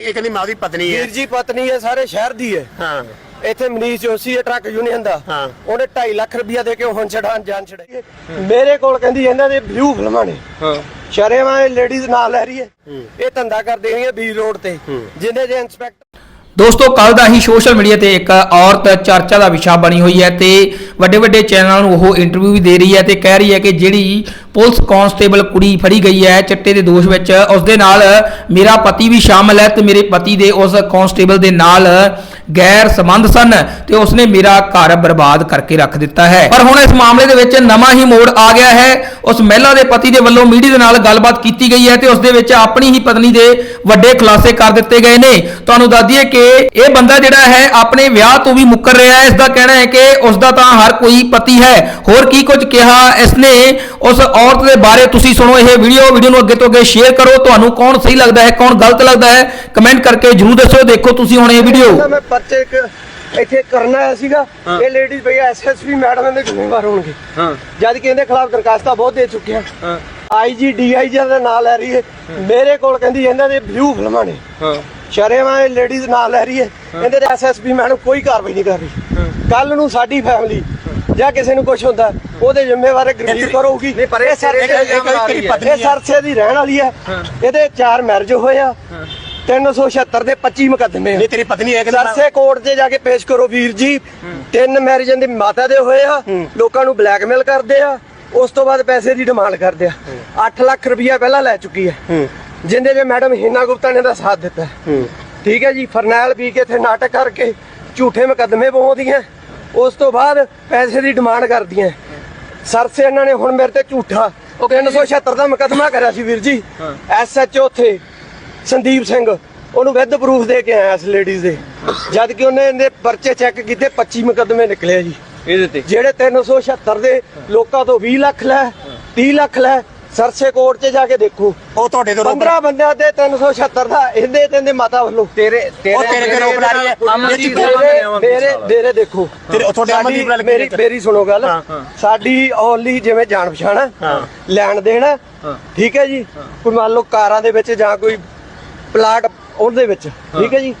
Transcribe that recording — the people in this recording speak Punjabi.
ਇਹ ਕਹਿੰਦੀ ਮਾਂ ਦੀ ਪਤਨੀ ਹੈ। ਵੀਰ ਜੀ ਪਤਨੀ ਹੈ ਸਾਰੇ ਸ਼ਹਿਰ ਦੀ ਹੈ। ਹਾਂ। ਇੱਥੇ ਮਨੀਸ਼ ਜੋਸ਼ੀ ਹੈ ਟਰੱਕ ਯੂਨੀਅਨ ਦਾ। ਹਾਂ। ਉਹਨੇ 2.5 ਲੱਖ ਰੁਪਇਆ ਦੇ ਕੇ ਹੁਣ ਛਡਾਨ ਜਾਨ ਛਡਾਈ ਮੇਰੇ ਕੋਲ ਕਹਿੰਦੀ ਇਹਨਾਂ ਦੇ ਵਿਊ ਫਿਲਮਾਂ ਨੇ। ਹਾਂ। ਸ਼ਰੇਵਾਂ ਇਹ ਲੇਡੀਜ਼ ਨਾਲ ਲੈ ਰਹੀ ਹੈ। ਇਹ ਧੰਦਾ ਕਰਦੇ ਹੋਈਆਂ ਬੀ ਰੋਡ ਤੇ। ਜਿੰਨੇ ਜੇ ਇੰਸਪੈਕਟਰ ਦੋਸਤੋ ਕੱਲ ਦਾ ਹੀ ਸੋਸ਼ਲ ਮੀਡੀਆ ਤੇ ਇੱਕ ਔਰਤ ਚਰਚਾ ਦਾ ਵਿਸ਼ਾ ਬਣੀ ਹੋਈ ਹੈ ਤੇ ਵੱਡੇ ਵੱਡੇ ਚੈਨਲਾਂ ਨੂੰ ਉਹ ਇੰਟਰਵਿਊ ਵੀ ਦੇ ਰਹੀ ਹੈ ਤੇ ਕਹਿ ਰਹੀ ਹੈ ਕਿ ਜਿਹੜੀ ਪੁਲਿਸ ਕਾਂਸਟੇਬਲ ਕੁੜੀ ਫੜੀ ਗਈ ਹੈ ਚਿੱਟੇ ਦੇ ਦੋਸ਼ ਵਿੱਚ। ਉਸ ਦੇ ਨਾਲ ਮੇਰਾ ਪਤੀ ਵੀ ਸ਼ਾਮਲ ਹੈ ਤੇ ਮੇਰੇ ਪਤੀ ਦੇ ਉਸ ਕਾਂਸਟੇਬਲ ਦੇ ਨਾਲ ਗੈਰ ਸੰਬੰਧ ਸਨ ਤੇ ਉਸਨੇ ਮੇਰਾ ਘਰ ਬਰਬਾਦ ਕਰਕੇ ਰੱਖ ਦਿੱਤਾ ਹੈ। ਪਰ ਹੁਣ ਇਸ ਮਾਮਲੇ ਦੇ ਵਿੱਚ ਨਵਾਂ ਹੀ ਮੋੜ ਆ ਗਿਆ ਹੈ। ਉਸ ਮਹਿਲਾ ਦੇ ਪਤੀ ਦੇ ਵੱਲੋਂ ਮੀਡੀਆ ਦੇ ਨਾਲ ਗੱਲਬਾਤ ਕੀਤੀ ਗਈ ਹੈ ਤੇ ਉਸ ਦੇ ਵਿੱਚ ਆਪਣੀ ਹੀ ਪਤਨੀ ਦੇ ਵੱਡੇ ਖੁਲਾਸੇ ਕਰ ਦਿੱਤੇ ਗਏ ਨੇ। ਤੁਹਾਨੂੰ ਦੱਸ ਦਈਏ ਕਿ ਇਹ ਬੰਦਾ ਜਿਹੜਾ ਹੈ ਆਪਣੇ ਵਿਆਹ ਤੋਂ ਵੀ ਮੁੱਕਰ ਰਿਹਾ ਹੈ। ਇਸ ਦਾ ਕਹਿਣਾ ਹੈ ਕਿ ਉਸ ਦਾ ਤਾਂ ਹਰ ਕੋਈ ਪਤੀ ਹੈ। ਹੋਰ ਕੀ ਕੁਝ ਕਿਹਾ ਇਸਨੇ ਉਸ ਔਰਤ ਦੇ ਬਾਰੇ ਤੁਸੀਂ ਸੁਣੋ ਇਹ ਵੀਡੀਓ ਵੀਡੀਓ ਨੂੰ ਅੱਗੇ ਤੋਂ ਅੱਗੇ ਸ਼ੇਅਰ ਕਰੋ। ਤੁਹਾਨੂੰ ਕੌਣ ਸਹੀ ਲੱਗਦਾ ਹੈ ਕੌਣ ਗਲਤ ਲੱਗਦਾ ਹੈ ਕਮੈਂਟ ਕਰਕੇ ਜਰੂਰ ਦੱਸੋ ਦੇਖੋ ਤੁਸੀਂ ਹੁਣ ਇਹ ਵੀਡੀਓ ਮੈਂ ਪਰਚੇ ਇੱਕ ਇੱਥੇ ਕਰਨਾ ਆਇਆ ਸੀਗਾ। ਇਹ ਲੇਡੀਜ਼ ਭਈ ਐਸਐਸਪੀ ਮੈਡਮ ਇਹਦੇ ਜ਼ਿੰਮੇਵਾਰ ਹੋਣਗੇ। ਹਾਂ। ਜਦ ਕਿ ਇਹਦੇ ਖਿਲਾਫ ਦਰਖਾਸਤਾਂ ਬਹੁਤ ਦੇ ਚੁੱਕੇ ਆ। ਆਈਜੀ ਡੀਆਈਜੀ ਦਾ ਨਾਂ ਲੈ ਰਹੀ ਹੈ। ਮੇਰੇ ਕੋਲ ਕਹਿੰਦੀ ਇਹਨਾਂ ਦੇ ਵਿਊ ਫਿਲਮਾਂ ਨੇ। ਹਾਂ। ਸ਼ਰੇਵਾਂ ਇਹ ਲੇਡੀਜ਼ ਨਾਲ ਲੈ ਰਹੀ ਹੈ। ਇਹਦੇ ਐਸਐਸਪੀ ਮੈਡਮ ਕੋਈ ਕਾਰਵਾਈ ਨਹੀਂ ਕਰ ਰਹੀ। ਕੱਲ ਨੂੰ ਸਾਡੀ ਫੈਮਿਲੀ ਜਾਂ ਕਿਸੇ ਨੂੰ ਕੁਝ ਹੁੰਦਾ ਉਹਦੇ ਜ਼ਿੰਮੇਵਾਰ ਗਰੀਬ ਕਰੋਗੀ ਨਹੀਂ, ਪਰ ਇਹ ਸਰਸੇ- ਦੀ ਰਹਿਣ ਵਾਲੀ ਹੈ। ਇਹਦੇ ਚਾਰ ਮੈਰਿਜ ਹੋਏ ਆ। 376 ਦੇ 25 ਮੁਕੱਦਮੇ ਨਹੀਂ ਤੇਰੀ ਪਤਨੀ ਹੈ ਕਹਿੰਦੀ ਸਰਸੇ ਕੋਰਟ 'ਤੇ ਜਾ ਕੇ ਪੇਸ਼ ਕਰੋ ਵੀਰ ਜੀ। ਤਿੰਨ ਮੈਰਿਜਾਂ ਦੀ ਮਾਤਾ ਦੇ ਹੋਏ ਆ। ਲੋਕਾਂ ਨੂੰ ਬਲੈਕਮੇਲ ਕਰਦੇ ਆ। ਉਸ ਤੋਂ ਬਾਅਦ ਪੈਸੇ ਦੀ ਡਿਮਾਂਡ ਕਰਦੇ ਆ। 8 ਲੱਖ ਰੁਪਇਆ ਪਹਿਲਾਂ ਲੈ ਚੁੱਕੀ ਹੈ। ਜਿੰਦੇ ਜੇ ਮੈਡਮ ਹੀਨਾ ਗੁਪਤਾ ਨੇ ਦਾ ਸਾਥ ਦਿੱਤਾ ਹੈ। ਠੀਕ ਹੈ ਜੀ ਫਰਨੈਲ ਪੀ ਕੇ ਇੱਥੇ ਨਾਟਕ ਕਰਕੇ ਝੂਠੇ ਮੁਕੱਦਮੇ ਪਾਉਂਦੀਆਂ। ਉਸ ਤੋਂ ਬਾਅਦ ਪੈਸੇ ਦੀ ਡਿਮਾਂਡ ਕਰਦੀਆਂ। ਸਰਸੇ ਇਹਨਾਂ ਨੇ ਹੁਣ ਮੇਰੇ ਤੇ ਝੂਠਾ 376 ਦਾ ਮੁਕੱਦਮਾ ਕਰਿਆ ਸੀ ਵੀਰ ਜੀ। ਐਸਐਚਓ ਉੱਥੇ ਸੰਦੀਪ ਸਿੰਘ। ਉਹਨੂੰ ਵਿਦ ਪ੍ਰੂਫ ਦੇ ਕੇ ਆਇਆ ਇਸ ਲੇਡੀਜ਼ ਦੇ। ਜਦ ਕਿ ਉਹਨੇ ਇਹਦੇ ਪਰਚੇ ਚੈੱਕ ਕੀਤੇ 25 ਮੁਕੱਦਮੇ ਨਿਕਲੇ ਆ ਜੀ। ਇਹਦੇ ਤੇ। ਜਿਹੜੇ 376 ਦੇ ਲੋਕਾਂ ਤੋਂ 20 ਲੱਖ ਲੈ 30 ਲੱਖ ਲੈ ਸਰਸੇ ਕੋਰਟ 'ਚ ਜਾ ਕੇ ਦੇਖੋ। ਉਹ ਤੁਹਾਡੇ ਤੋਂ 15 ਬੰਦਿਆਂ ਤੇ 376 ਦਾ ਇਹਦੇ ਤੇ ਇਹਦੇ ਮਾਤਾ ਵੱਲੋਂ। ਤੇਰੇ ਉਹ ਤੇਰੇ ਤੇ ਰੋਕ ਲਾ ਰਹੀ ਹੈ ਮੇਰੇ ਮੇਰੇ ਮੇਰੇ ਦੇਖੋ। ਤੇਰੇ- ਉਹ ਤੁਹਾਡੇ ਅਮਨਦੀਪ ਨਾਲ ਮੇਰੀ ਮੇਰੀ ਸੁਣੋ ਗੱਲ। ਸਾਡੀ ਓਨਲੀ ਜਿਵੇਂ ਜਾਣ ਪਛਾਣ ਹੈ। ਲੈਣ ਦੇਣ ਹੈ, ਠੀਕ ਹੈ ਜੀ। ਕੋਈ ਮੰਨ ਲਓ ਕਾਰਾਂ ਦੇ ਵਿੱਚ ਜਾਂ ਕੋਈ ਪਲਾਟ ਉਹਦੇ ਵਿੱਚ। ਠੀਕ ਹੈ ਜੀ।